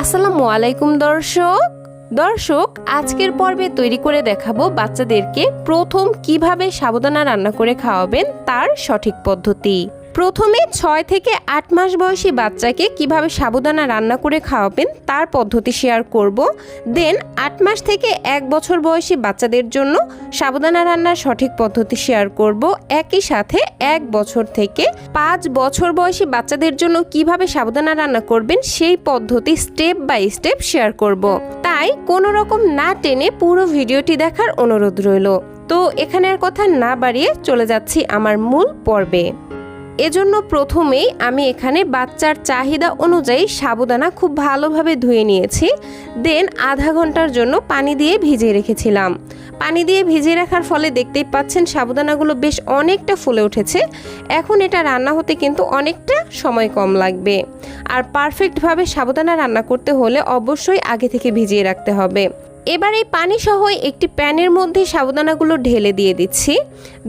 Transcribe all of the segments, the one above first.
আসসালামু আলাইকুম, দর্শক। দর্শক, আজকের পর্বে তৈরি করে দেখাবো বাচ্চাদেরকে প্রথম কীভাবে সাবধানা রান্না করে খাওয়াবেন তার সঠিক পদ্ধতি। প্রথমে ছয় থেকে আট মাস বয়সী বাচ্চাকে কীভাবে সাবুদানা রান্না করে খাওয়াবেন তার পদ্ধতি শেয়ার করব। দেন আট মাস থেকে এক বছর বয়সী বাচ্চাদের জন্য সাবুদানা রান্নার সঠিক পদ্ধতি শেয়ার করব। একই সাথে এক বছর থেকে পাঁচ বছর বয়সী বাচ্চাদের জন্য কীভাবে সাবুদানা রান্না করবেন সেই পদ্ধতি স্টেপ বাই স্টেপ শেয়ার করব। তাই কোনো রকম না টেনে পুরো ভিডিওটি দেখার অনুরোধ রইল। তো এখানে আর কথা না বাড়িয়ে চলে যাচ্ছি আমার মূল পর্বে। এজন্য প্রথমেই আমি এখানে বাচ্চার চাহিদা অনুযায়ী সাবুদানা খুব ভালোভাবে ধুয়ে নিয়েছি। দেন আধা ঘণ্টার জন্য পানি দিয়ে ভিজিয়ে রেখেছিলাম। পানি দিয়ে ভিজিয়ে রাখার ফলে দেখতেই পাচ্ছেন সাবুদানাগুলো বেশ অনেকটা ফুলে উঠেছে। এখন এটা রান্না হতে কিন্তু অনেকটা সময় কম লাগবে। আর পারফেক্টভাবে সাবুদানা রান্না করতে হলে অবশ্যই আগে থেকে ভিজিয়ে রাখতে হবে। এবার এই পানি সহ একটি প্যানের মধ্যে সাবুদানাগুলো ঢেলে দিয়ে দিচ্ছি।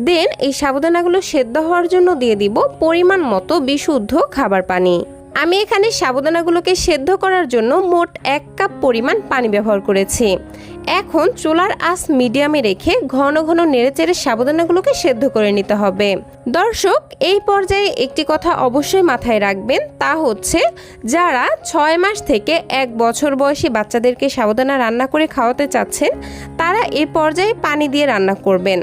দেন এই সাবুদানাগুলো সেদ্ধ হওয়ার জন্য দিয়ে দিব পরিমাণ মতো বিশুদ্ধ খাবার পানি। আমি এখানে সাবুদানাগুলোকে সেদ্ধ করার জন্য মোট এক কাপ পরিমাণ পানি ব্যবহার করেছি। এখন চুলার আঁচ মিডিয়ামে রেখে ঘন ঘন নেড়েচেড়ে সাবুদানাগুলোকে সেদ্ধ করে নিতে হবে। দর্শক, এই পর্যায়ে একটি কথা অবশ্যই মাথায় রাখবেন, তা হচ্ছে যারা ছয় মাস থেকে এক বছর বয়সী বাচ্চাদেরকে সাবুদানা রান্না করে খাওয়াতে চাচ্ছেন, তারা এই পর্যায়ে পানি দিয়ে রান্না করবেন।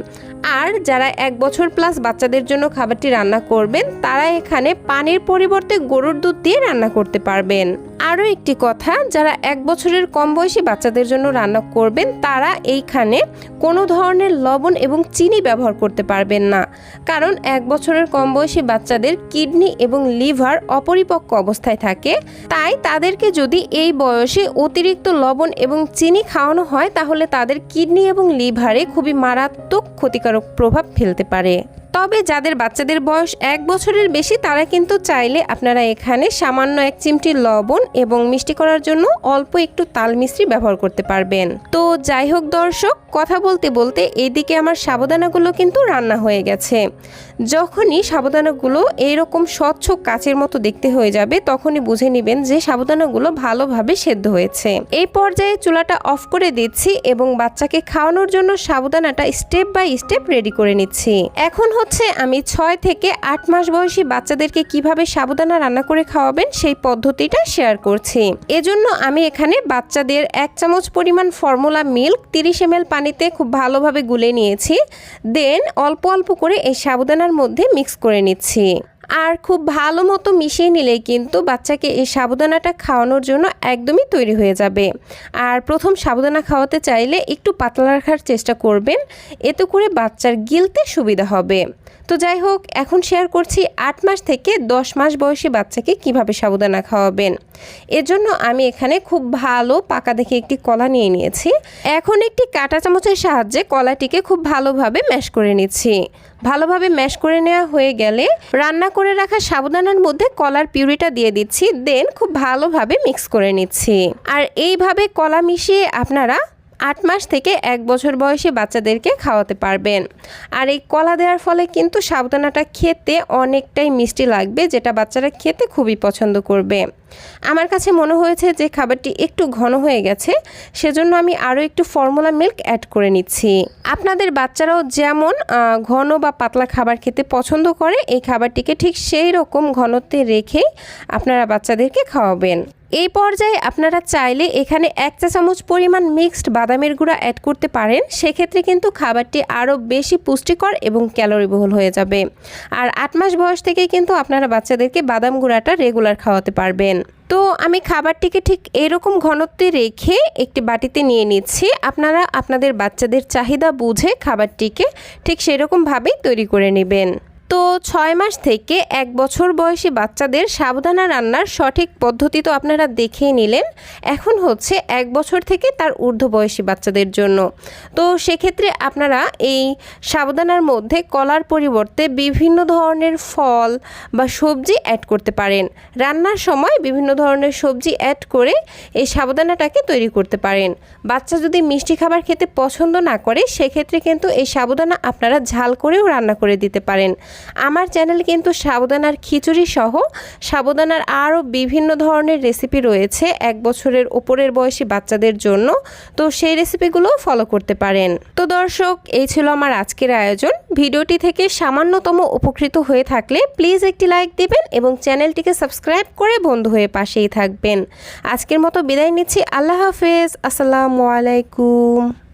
আর যারা এক বছর প্লাস বাচ্চাদের জন্য খাবারটি রান্না করবেন, তারা এখানে পানির পরিবর্তে গরুর দুধ দিয়ে রান্না করতে পারবেন। আরও একটি কথা, যারা এক বছরের কম বয়সী বাচ্চাদের জন্য রান্না করবেন, তারা এইখানে কোনো ধরনের লবণ এবং চিনি ব্যবহার করতে পারবেন না। কারণ এক বছরের কম বয়সী বাচ্চাদের কিডনি এবং লিভার অপরিপক্ক অবস্থায় থাকে। তাই তাদেরকে যদি এই বয়সে অতিরিক্ত লবণ এবং চিনি খাওয়ানো হয়, তাহলে তাদের কিডনি এবং লিভারে খুবই মারাত্মক ক্ষতিকারক প্রভাব ফেলতে পারে। তবে যাদের বাচ্চাদের বয়স এক বছরের বেশি, তারা কিন্তু চাইলে আপনারা এখানে সামান্য এক চিমটি লবণ এবং মিষ্টি করার জন্য অল্প একটু তাল মিশ্রি ব্যবহার করতে পারবেন। তো যাই হোক দর্শক, কথা বলতে বলতে এইদিকে আমার সাবধানাগুলো কিন্তু রান্না হয়ে গেছে। যখনই সাবধানাগুলো এইরকম স্বচ্ছ কাচের মতো দেখতে হয়ে যাবে, তখনই বুঝে নেবেন যে সাবধানাগুলো ভালোভাবে সেদ্ধ হয়েছে। এই পর্যায়ে চুলাটা অফ করে দিচ্ছি এবং বাচ্চাকে খাওয়ানোর জন্য সাবধানাটা স্টেপ বাই স্টেপ রেডি করে নিচ্ছি। এখন হচ্ছে, আমি ছয় থেকে আট মাস বয়সী বাচ্চাদেরকে কীভাবে সাবুদানা রান্না করে খাওয়াবেন সেই পদ্ধতিটা শেয়ার করছি। এজন্য আমি এখানে বাচ্চাদের এক চামচ পরিমাণ ফর্মুলা মিল্ক তিরিশ এম পানিতে খুব ভালোভাবে গুলে নিয়েছি। দেন অল্প অল্প করে এই সাবুদানার মধ্যে মিক্স করে নিচ্ছি। আর খুব ভালো মতো মিশিয়ে নিলেই কিন্তু বাচ্চাকে এই সাবুদানাটা খাওয়ানোর জন্য একদমই তৈরি হয়ে যাবে। আর প্রথম সাবুদানা খাওয়াতে চাইলে একটু পাতলা রাখার চেষ্টা করবেন, এতে করে বাচ্চার গিলতে সুবিধা হবে। তো যাই হোক, এখন শেয়ার করছি আট মাস থেকে দশ মাস বয়সী বাচ্চাকে কীভাবে সাবুদানা খাওয়াবেন। এজন্য আমি এখানে খুব ভালো পাকা দেখে একটি কলা নিয়ে নিয়েছি। এখন একটি কাঁটা চামচের সাহায্যে কলাটিকে খুব ভালোভাবে ম্যাশ করে নিচ্ছি। ভালোভাবে ম্যাশ করে নেওয়া হয়ে গেলে রান্না করে রাখা সাবুদানার মধ্যে কলার পিউরিটা দিয়ে দিচ্ছি। দেন খুব ভালোভাবে মিক্স করে নিচ্ছি। আর এইভাবে কলা মিশিয়ে আপনারা আট মাস থেকে এক বছর বয়সী বাচ্চাদেরকে খাওয়াতে পারবেন। আর এই কলা দেওয়ার ফলে কিন্তু সাবধানাটা খেতে অনেকটাই মিষ্টি লাগবে, যেটা বাচ্চারা খেতে খুবই পছন্দ করবে। আমার কাছে মনে হয়েছে যে খাবারটি একটু ঘন হয়ে গেছে, সেজন্য আমি আরও একটু ফর্মুলা মিল্ক অ্যাড করে নিচ্ছি। আপনাদের বাচ্চারাও যেমন ঘন বা পাতলা খাবার খেতে পছন্দ করে, এই খাবারটিকে ঠিক সেই রকম ঘনত্বে রেখেই আপনারা বাচ্চাদেরকে খাওয়াবেন। এই পর্যায়ে আপনারা চাইলে এখানে এক চা চামচ পরিমাণ মিক্সড বাদামের গুঁড়া অ্যাড করতে পারেন। সেক্ষেত্রে কিন্তু খাবারটি আরও বেশি পুষ্টিকর এবং ক্যালোরিবহুল হয়ে যাবে। আর আট মাস বয়স থেকে কিন্তু আপনারা বাচ্চাদেরকে বাদাম গুঁড়াটা রেগুলার খাওয়াতে পারবেন। তো আমি খাবারটিকে ঠিক এরকম ঘনত্বে রেখে একটি বাটিতে নিয়ে নিচ্ছি। আপনারা আপনাদের বাচ্চাদের চাহিদা বুঝে খাবারটিকে ঠিক সেরকমভাবেই তৈরি করে নেবেন। তো ছয় মাস থেকে এক বছর বয়সী বাচ্চাদের সাবধানা রান্নার সঠিক পদ্ধতি তো আপনারা দেখেই নিলেন। এখন হচ্ছে এক বছর থেকে তার ঊর্ধ্ব বয়সী বাচ্চাদের জন্য। তো সেক্ষেত্রে আপনারা এই সাবধানার মধ্যে কলার পরিবর্তে বিভিন্ন ধরনের ফল বা সবজি অ্যাড করতে পারেন। রান্নার সময় বিভিন্ন ধরনের সবজি অ্যাড করে এই সাবধানাটাকে তৈরি করতে পারেন। বাচ্চা যদি মিষ্টি খাবার খেতে পছন্দ না করে, সেক্ষেত্রে কিন্তু এই সাবধানা আপনারা ঝাল করেও রান্না করে দিতে পারেন। আমার চ্যানেলে কিন্তু সাবুদানার খিচুড়ি সহ সাবুদানার আরও বিভিন্ন ধরনের রেসিপি রয়েছে এক বছরের ওপরের বয়সী বাচ্চাদের জন্য। তো সেই রেসিপিগুলো ফলো করতে পারেন। তো দর্শক, এই ছিল আমার আজকের আয়োজন। ভিডিওটি থেকে সামান্যতম উপকৃত হয়ে থাকলে প্লিজ একটি লাইক দিবেন এবং চ্যানেলটিকে সাবস্ক্রাইব করে বন্ধু হয়ে পাশেই থাকবেন। আজকের মতো বিদায় নিচ্ছি। আল্লাহ হাফেজ। আসসালামু আলাইকুম।